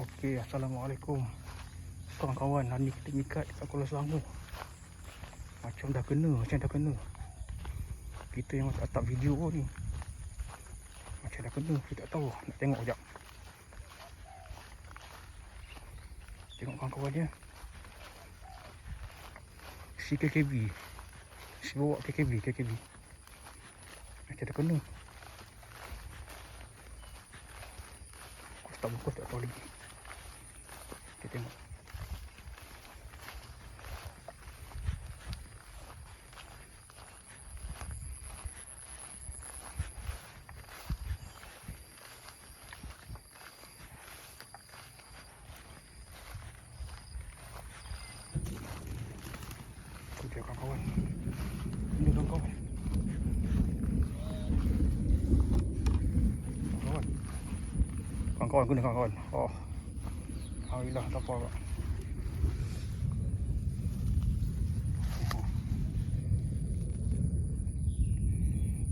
Okey, Assalamualaikum. Kawan-kawan, hari ni kita mikat kat Kuala Selangor. Macam dah kena, macam dah kena. Kita yang masuk atap video ni. Macam dah kena, kita tak tahu. Nak tengok sekejap. Tengok kawan-kawan dia. Si KKB Si bawa KKB, KKB Macam dah kena. Tak buka, tak tahu lagi kita tengok. Tu dia kawan-kawan. Ini kawan-kawan. Kawan. Kawan-kawan guna kawan-kawan. Oh. Alhamdulillah tak apa kak.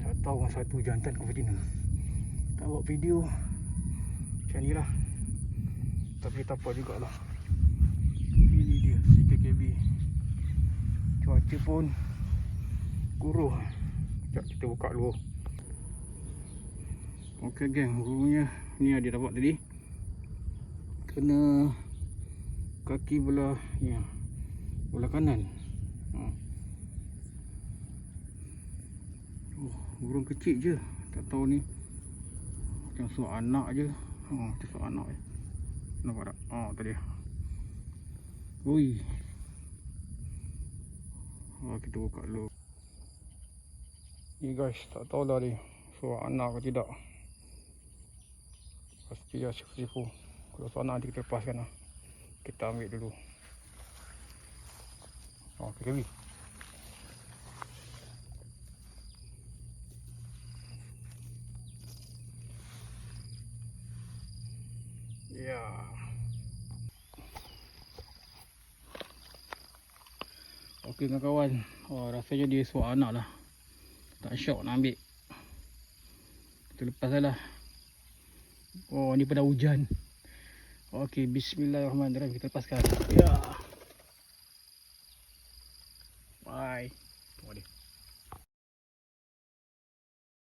Tak tahu satu jantan ke betina. Tak buat video macam ni lah. Tapi tak apa jugalah. Ini dia si KKB. Cuaca pun guruh. Sekejap kita buka dulu. Okey geng, gurunya ni ada dapat tadi kena kaki belah ya belah kanan. Ha. oh, burung kecil je tak tahu ni. Macam suara anak je. Ha, macam suara anak je. Nampak tak? Oh tadi ui. Ha, kita buka dulu. Ni guys tak tahu lah ni. Suara anak ke tidak? Pasti ya sifu kalau suara nanti kita lepaskan lah. Kita ambil dulu. Oh, kita pergi. Ya. Okey kawan-kawan. Oh, rasanya dia suara anak lah. Tak syok nak ambil. Kita lepas lah. Oh, ni pada hujan. Okey, bismillahirrahmanirrahim kita lepaskan. Ya. Bye. Boleh.